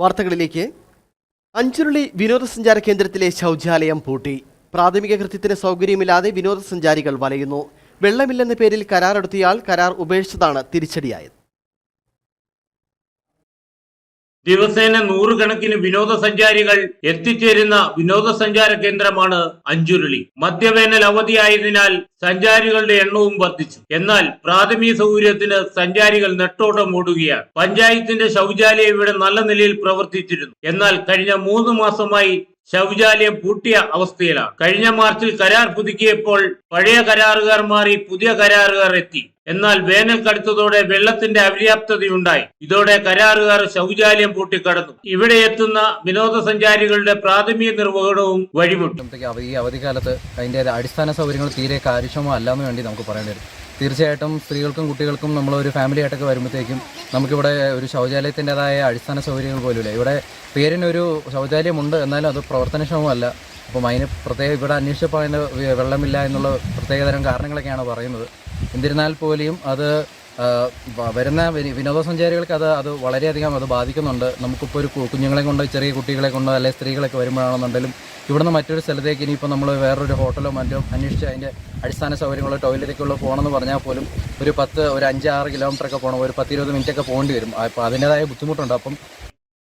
വാർത്തകളിലേക്ക്. അഞ്ചുരുളി വിനോദസഞ്ചാര കേന്ദ്രത്തിലെ ശൗചാലയം പൂട്ടി. പ്രാഥമിക കൃത്യത്തിന് സൗകര്യമില്ലാതെ വിനോദസഞ്ചാരികൾ വലയുന്നു. വെള്ളമില്ലെന്ന പേരിൽ കരാറെടുത്തയാൾ കരാർ ഉപേക്ഷിച്ചതാണ് തിരിച്ചടിയായത്. ദിവസേന നൂറുകണക്കിന് വിനോദസഞ്ചാരികൾ എത്തിച്ചേരുന്ന വിനോദസഞ്ചാര കേന്ദ്രമാണ് അഞ്ചുരുളി. മധ്യവേനൽ അവധിയായതിനാൽ സഞ്ചാരികളുടെ എണ്ണവും വർദ്ധിച്ചു. എന്നാൽ പ്രാഥമിക സൗകര്യത്തിന് സഞ്ചാരികൾ നെട്ടോട്ടം ഓടുകയാണ്. പഞ്ചായത്തിന്റെ ശൗചാലയം ഇവിടെ നല്ല നിലയിൽ പ്രവർത്തിച്ചിരുന്നു. എന്നാൽ കഴിഞ്ഞ മൂന്ന് മാസമായി ശൗചാലയം പൂട്ടിയ അവസ്ഥയിലാണ് കഴിഞ്ഞ മാർച്ചിൽ കരാർ പുതുക്കിയപ്പോൾ പഴയ കരാറുകാർ മാറി പുതിയ കരാറുകാർ എത്തി. എന്നാൽ വേനൽ കടുത്തതോടെ വെള്ളത്തിന്റെ അപര്യാപ്തതയുണ്ടായി. ഇതോടെ കരാറുകാർ ശൗചാലയം പൂട്ടിക്കടന്നു. ഇവിടെ എത്തുന്ന വിനോദസഞ്ചാരികളുടെ പ്രാഥമിക നിർവഹണവും വഴിമുട്ടും. ഈ അവധിക്കാലത്ത് അതിന്റെ അടിസ്ഥാന സൗകര്യങ്ങൾ തീരെ കാര്യക്ഷമമല്ലെന്ന് വേണ്ടി നമുക്ക് പറയേണ്ടി വരും. തീർച്ചയായിട്ടും സ്ത്രീകൾക്കും കുട്ടികൾക്കും നമ്മൾ ഒരു ഫാമിലി ആയിട്ടൊക്കെ വരുമ്പോഴത്തേക്കും നമുക്കിവിടെ ഒരു ശൗചാലയത്തിന്റെതായ അടിസ്ഥാന സൗകര്യങ്ങൾ പോലുമില്ല. ഇവിടെ പേരിനൊരു ശൗചാലയമുണ്ട് എന്നാലും അത് പ്രവർത്തനക്ഷമമല്ല. അപ്പം അതിന് പ്രത്യേക ഇവിടെ അന്വേഷിച്ചപ്പോൾ അതിന് വെള്ളമില്ല എന്നുള്ള പ്രത്യേകതരം കാരണങ്ങളൊക്കെയാണ് പറയുന്നത്. എന്നിരുന്നാൽ പോലെയും അത് വരുന്ന വിനി- വിനോദസഞ്ചാരികൾക്ക് അത് അത് വളരെയധികം അത് ബാധിക്കുന്നുണ്ട്. നമുക്കിപ്പോൾ ഒരു കുഞ്ഞുങ്ങളെ കൊണ്ടോ ചെറിയ കുട്ടികളെ കൊണ്ടോ അല്ലെങ്കിൽ സ്ത്രീകളൊക്കെ വരുമ്പോഴാണെന്നുണ്ടെങ്കിലും ഇവിടുന്ന് മറ്റൊരു സ്ഥലത്തേക്ക് ഇനിയിപ്പോൾ നമ്മൾ വേറൊരു ഹോട്ടലോ മറ്റോ അന്വേഷിച്ച് അതിന്റെ അടിസ്ഥാന സൗകര്യങ്ങളോ ടോയ്ലറ്റൊക്കെയുള്ള പോകണമെന്ന് പറഞ്ഞാൽ പോലും ഒരു പത്ത് ഒരു അഞ്ച് ആറ് കിലോമീറ്റർ ഒക്കെ പോകണം ഒരു പത്തിരുപത് മിനിറ്റ് ഒക്കെ പോകേണ്ടി വരും. അപ്പോൾ അതിന്റെതായ ബുദ്ധിമുട്ടുണ്ട്. അപ്പം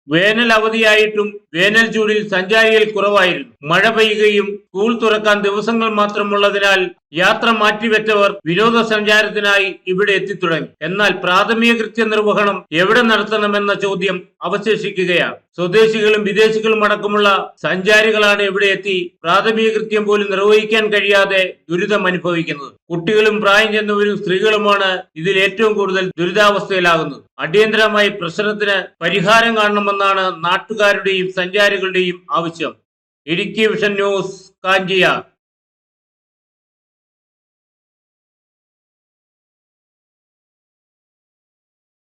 വേനൽ അവധിയായിട്ടും വേനൽ ചൂടിൽ സഞ്ചാരികൾ കുറവായിരുന്നു. മഴ പെയ്യുകയും സ്കൂൾ തുറക്കാൻ ദിവസങ്ങൾ മാത്രമുള്ളതിനാൽ യാത്ര മാറ്റിവെച്ചവർ വിനോദസഞ്ചാരത്തിനായി ഇവിടെ എത്തിത്തുടങ്ങി. എന്നാൽ പ്രാഥമിക കൃത്യ നിർവഹണം എവിടെ നടത്തണമെന്ന ചോദ്യം അവശേഷിക്കുകയാണ്. സ്വദേശികളും വിദേശികളും അടക്കമുള്ള സഞ്ചാരികളാണ് ഇവിടെ എത്തി പ്രാഥമിക കൃത്യം പോലും നിർവഹിക്കാൻ കഴിയാതെ ദുരിതം അനുഭവിക്കുന്നത്. കുട്ടികളും പ്രായം ചെന്നവരും സ്ത്രീകളുമാണ് ഇതിൽ ഏറ്റവും കൂടുതൽ ദുരിതാവസ്ഥയിലാകുന്നത്. അടിയന്തരമായി പ്രശ്നത്തിന് പരിഹാരം കാണണമെന്നാണ് നാട്ടുകാരുടെയും സഞ്ചാരികളുടെയും ആവശ്യം. Idukki vision news Kanchiyar